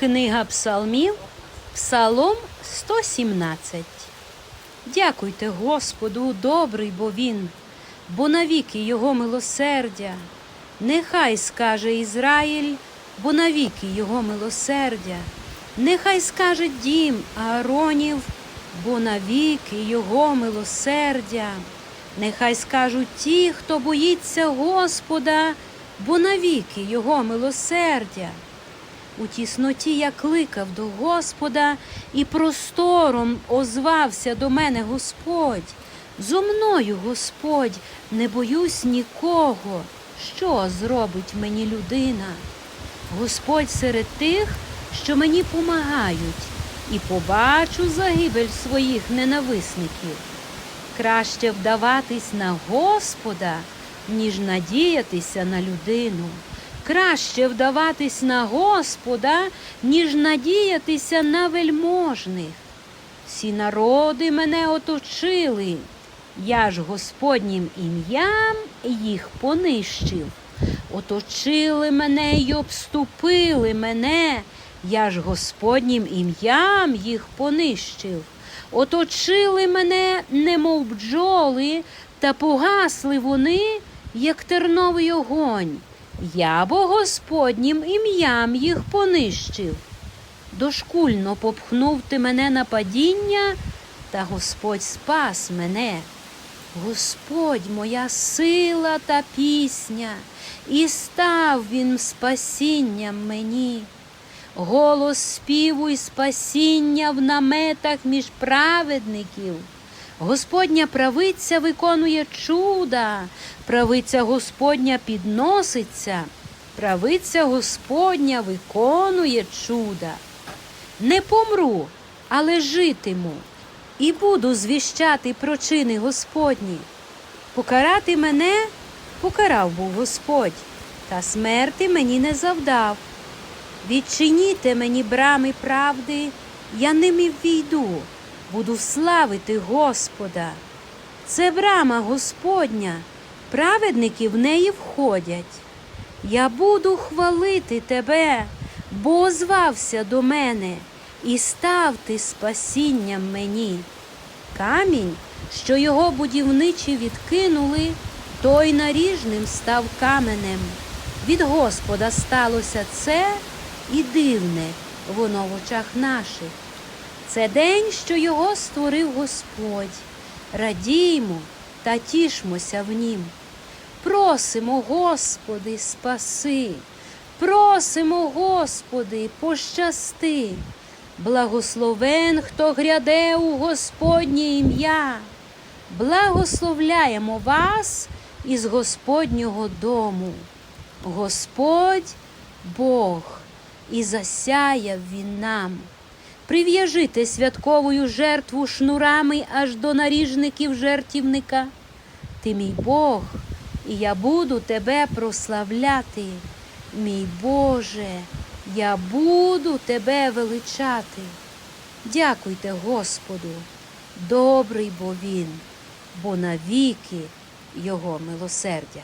Книга Псалмів, Псалом 117. Дякуйте Господу, добрий бо він, бо навіки його милосердя. Нехай скаже Ізраїль, бо навіки його милосердя. Нехай скаже дім Ааронів, бо навіки його милосердя. Нехай скажуть ті, хто боїться Господа, бо навіки його милосердя. У тісноті я кликав до Господа, і простором озвався до мене Господь. Зо мною, Господь, не боюсь нікого, що зробить мені людина. Господь серед тих, що мені помагають, і побачу загибель своїх ненависників. Краще вдаватись на Господа, ніж надіятися на людину. Краще вдаватись на Господа, ніж надіятися на вельможних. Всі народи мене оточили, я ж Господнім ім'ям їх понищив. Оточили мене й обступили мене, я ж Господнім ім'ям їх понищив. Оточили мене, немов бджоли, та погасли вони, як терновий огонь. Я бо Господнім ім'ям їх понищив. Дошкульно попхнув ти мене на падіння, та Господь спас мене. Господь моя сила та пісня, і став він спасінням мені. Голос співу й спасіння в наметах між праведників. Господня правиця виконує чуда, правиця Господня підноситься, правиця Господня виконує чуда. Не помру, але житиму, і буду звіщати про чини Господні. Покарати мене покарав був Господь, та смерти мені не завдав. Відчиніте мені брами правди, я ними ввійду, буду славити Господа. Це брама Господня, праведники в неї входять. Я буду хвалити тебе, бо озвався до мене, і став ти спасінням мені. Камінь, що його будівничі відкинули, той наріжним став каменем. Від Господа сталося це і дивне воно в очах наших. Це день, що його створив Господь. Радіймо та тішмося в нім. Просимо, Господи, спаси, просимо, Господи, пощасти. Благословен, хто гряде у Господнє ім'я. Благословляємо вас із Господнього дому. Господь Бог, і засяяв він нам. Прив'яжите святковою жертву шнурами аж до наріжників жертівника. Ти мій Бог, і я буду тебе прославляти. Мій Боже, я буду тебе величати. Дякуйте Господу, добрий бо він, бо навіки Його милосердя.